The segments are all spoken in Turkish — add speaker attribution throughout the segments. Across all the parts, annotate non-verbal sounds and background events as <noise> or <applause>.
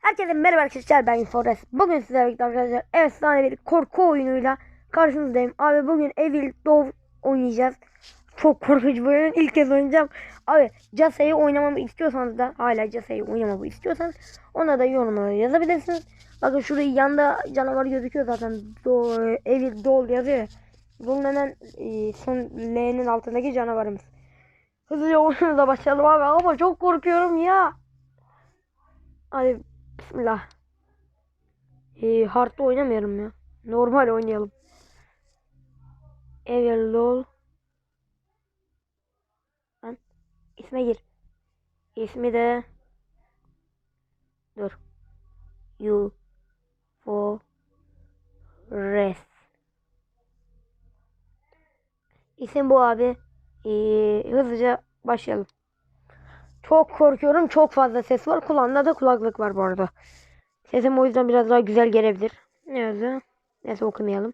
Speaker 1: Herkese merhaba arkadaşlar ben Forrest. Bugün sizlerle birlikte arkadaşlar efsane bir korku oyunuyla karşınızdayım. Abi bugün Evil Dove oynayacağız. Çok korkunç bir oyun. İlk kez oynayacağım. Abi Casa'yı oynamamı istiyorsanız da hala Casa'yı oynamamı istiyorsanız ona da yorumlara yazabilirsiniz. Bakın şurada yanda canavar gözüküyor zaten. Do Evil Doll yazıyor. ya. Bunun hemen e, son L'nin altındaki canavarımız. Hızlıca oyunumuza başlayalım abi ama çok korkuyorum ya. Hadi bismillah. Ee, hard'da oynamıyorum ya. Normal oynayalım. Evil lol. Lan isme gir. İsmi de Dur. You for rest. İsim bu abi. Ee, hızlıca başlayalım. Çok korkuyorum. Çok fazla ses var. Kulağımda da kulaklık var bu arada. Sesim o yüzden biraz daha güzel gelebilir. Ne yazıyor? Neyse okumayalım.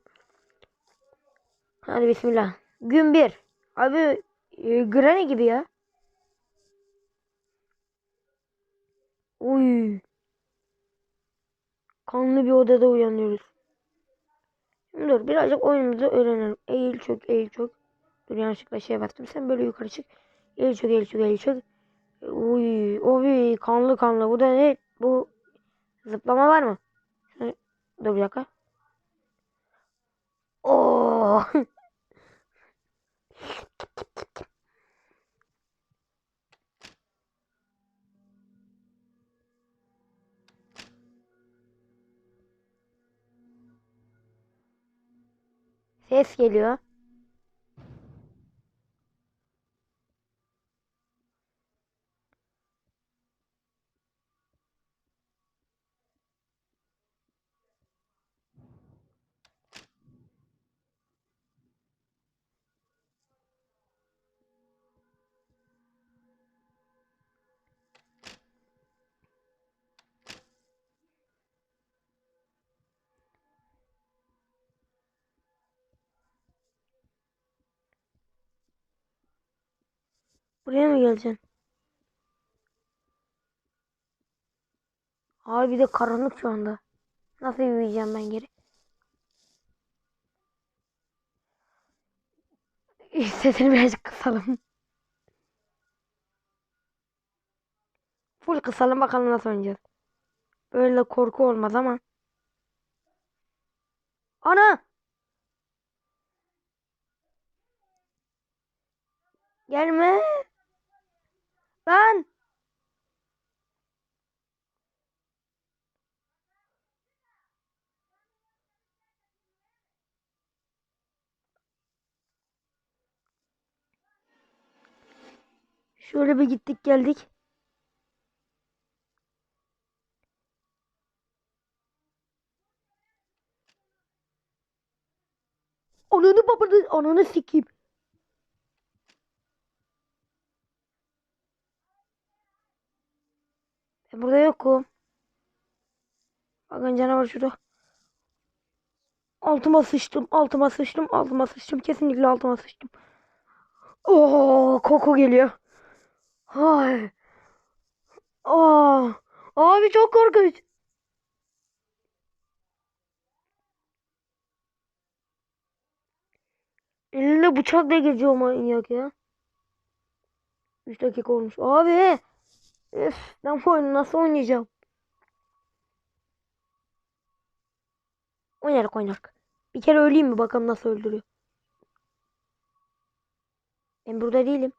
Speaker 1: Hadi bismillah. Gün 1. Abi e, Granny gibi ya. Uy. Kanlı bir odada uyanıyoruz. Dur birazcık oyunumuzu öğrenelim. Eğil çök eğil çök. Dur yanlışlıkla şey bastım. Sen böyle yukarı çık. Eğil çök eğil çök eğil çök. Uy, oy kanlı kanlı. Bu da ne? Bu zıplama var mı? Dur bir dakika. Oo. <laughs> Ses geliyor. Buraya mı geleceksin? Abi bir de karanlık şu anda. Nasıl yürüyeceğim ben geri? <laughs> Sesini birazcık kısalım. Full kısalım bakalım nasıl oynayacağız. Böyle korku olmaz ama. Ana! Gelme! Lan! Şöyle bir gittik geldik. Ananı babanı ananı sikeyim. Burada yokum. Bakın canavar şurada. Altıma sıçtım, altıma sıçtım, altıma sıçtım. Kesinlikle altıma sıçtım. Oo, koku geliyor. Ay. Aa, abi çok korkunç. Elinde bıçakla geziyor manyak ya. 3 dakika olmuş. Abi. Üf, ben bu oyunu nasıl oynayacağım? Oynarak oynarak. Bir kere öleyim mi bakalım nasıl öldürüyor. Ben burada değilim.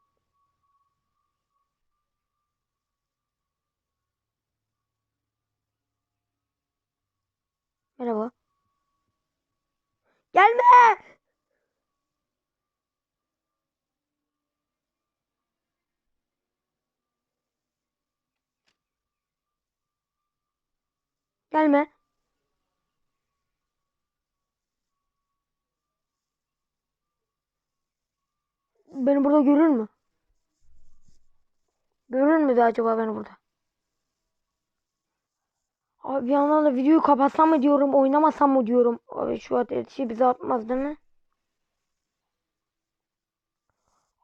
Speaker 1: Merhaba. Gelme! Gelme. Beni burada görür mü? Görür mü bir acaba beni burada? Abi bir yandan da videoyu kapatsam mı diyorum, oynamasam mı diyorum. Abi şu ateşi bize atmaz değil mi?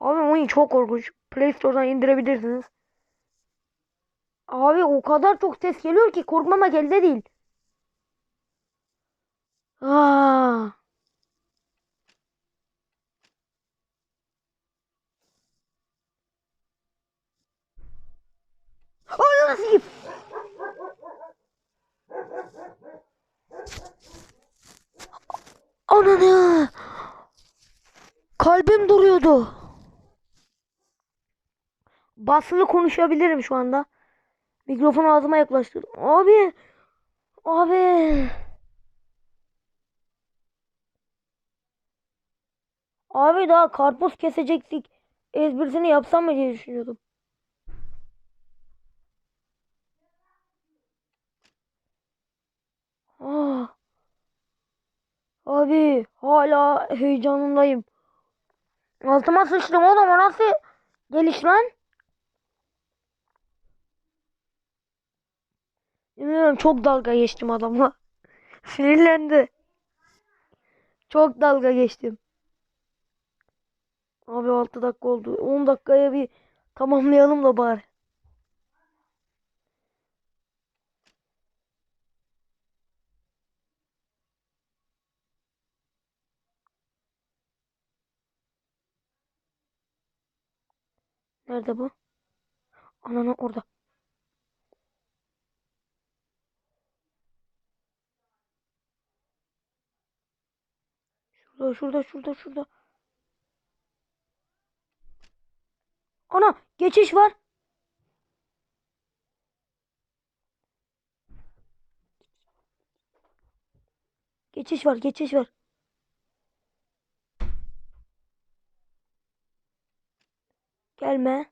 Speaker 1: Abi oyun çok korkunç. Play Store'dan indirebilirsiniz. Abi o kadar çok ses geliyor ki korkmamak elde değil. Aa. Ay nasıl yiyeyim? Ananı. Kalbim duruyordu. Basılı konuşabilirim şu anda. Mikrofonu ağzıma yaklaştırdım. Abi. Abi. Abi daha karpuz kesecektik. Ezbersini yapsam mı diye düşünüyordum. Ah. Abi hala heyecanındayım. Altıma sıçtım oğlum o nasıl geliş lan? Bilmiyorum çok dalga geçtim adamla. <laughs> Sinirlendi. Çok dalga geçtim. Abi 6 dakika oldu. 10 dakikaya bir tamamlayalım da bari. Nerede bu? Ananı orada. Şurada şurada şurada. Ana geçiş var. Geçiş var geçiş var. Gelme.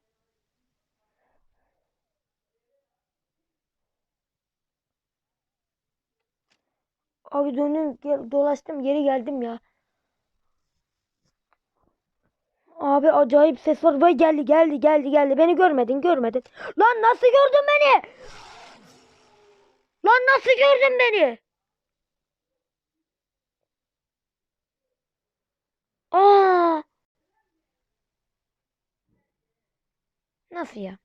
Speaker 1: Abi döndüm dolaştım geri geldim ya. Abi acayip ses var. Vay geldi geldi geldi geldi. Beni görmedin görmedin. Lan nasıl gördün beni? Lan nasıl gördün beni? Aa! Nasıl ya?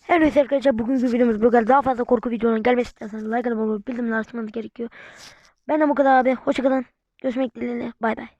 Speaker 1: Her neyse arkadaşlar bugünkü videomuz bu kadar. Daha fazla korku videolarının gelmesi isterseniz like atıp bildirimleri açmanız gerekiyor. Ben de bu kadar abi. Hoşçakalın. Görüşmek dileğiyle. Bay bay.